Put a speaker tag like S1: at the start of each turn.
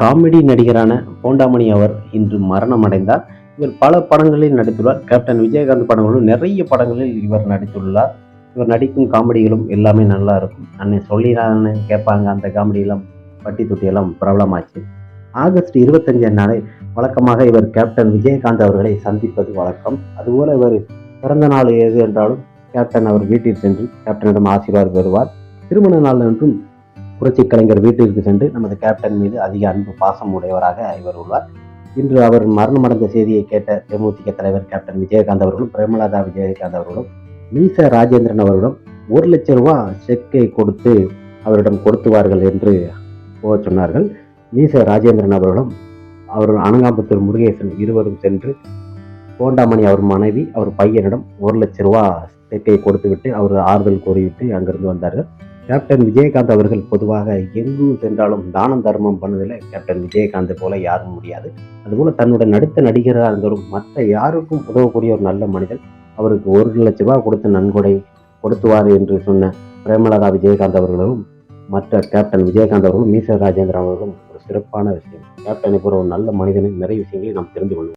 S1: Comedy நடிகரான Bonda Mani அவர் இன்று மரணமடைந்தார். இவர் பல படங்களில் நடித்துள்ளார். கேப்டன் விஜயகாந்த் படங்களும் நிறைய படங்களில் இவர் நடித்துள்ளார். இவர் நடிக்கும் காமெடிகளும் எல்லாமே நல்லா இருக்கும். அன்னை சொல்லிடான்னு கேட்பாங்க அந்த காமெடியெல்லாம் பட்டி தொட்டியெல்லாம் பிரபலமாச்சு. ஆகஸ்ட் இருபத்தஞ்சாம் நாளை வழக்கமாக இவர் கேப்டன் விஜயகாந்த் அவர்களை சந்திப்பது வழக்கம். அதுபோல இவர் பிறந்த நாள் எது என்றாலும் கேப்டன் அவர் வீட்டில் சென்று கேப்டனிடம் ஆசீர்வாதம் பெறுவார். திருமண நாள் என்றும் புரட்சி கலைஞர் வீட்டிற்கு சென்று நமது கேப்டன் மீது அதிக அன்பு பாசம் உடையவராக இவர் உள்ளார். இன்று அவர் மரணமடைந்த செய்தியை கேட்ட தேமுதிக தலைவர் கேப்டன் விஜயகாந்த் அவர்களும் பிரேமலதா விஜயகாந்த் அவர்களும் மீச ராஜேந்திரன் அவர்களும் ஒரு லட்சம் ரூபா செக்கை கொடுத்து அவரிடம் கொடுத்துவார்கள் என்று போக சொன்னார்கள். மீச ராஜேந்திரன் அவர்களும் அவர் அனங்காம்பத்தூர் முருகேசன் இருவரும் சென்று கோண்டாமணி அவர் மனைவி அவர் பையனிடம் ஒரு லட்ச ரூபா செக்கை கொடுத்துவிட்டு அவர் ஆறுதல் கூறிவிட்டு அங்கிருந்து வந்தார்கள். கேப்டன் விஜயகாந்த் அவர்கள் பொதுவாக எங்கும் சென்றாலும் தானம் தர்மம் பண்ணதில் கேப்டன் விஜயகாந்த் போல யாரும் முடியாது. அதுபோல தன்னுடைய நடித்த நடிகராக இருந்தாலும் மற்ற யாருக்கும் உதவக்கூடிய ஒரு நல்ல மனிதன் அவருக்கு ஒரு லட்ச ரூபாய் கொடுத்து நன்கொடை கொடுத்துவார் என்று சொன்ன பிரேமலதா விஜயகாந்த் அவர்களும் மற்ற கேப்டன் விஜயகாந்த் அவர்களும் மீச ராஜேந்திரன் அவர்களும் ஒரு சிறப்பான விஷயம். கேப்டனை போல ஒரு நல்ல மனிதனை நிறைய விஷயங்களை நாம் தெரிந்து கொள்வோம்.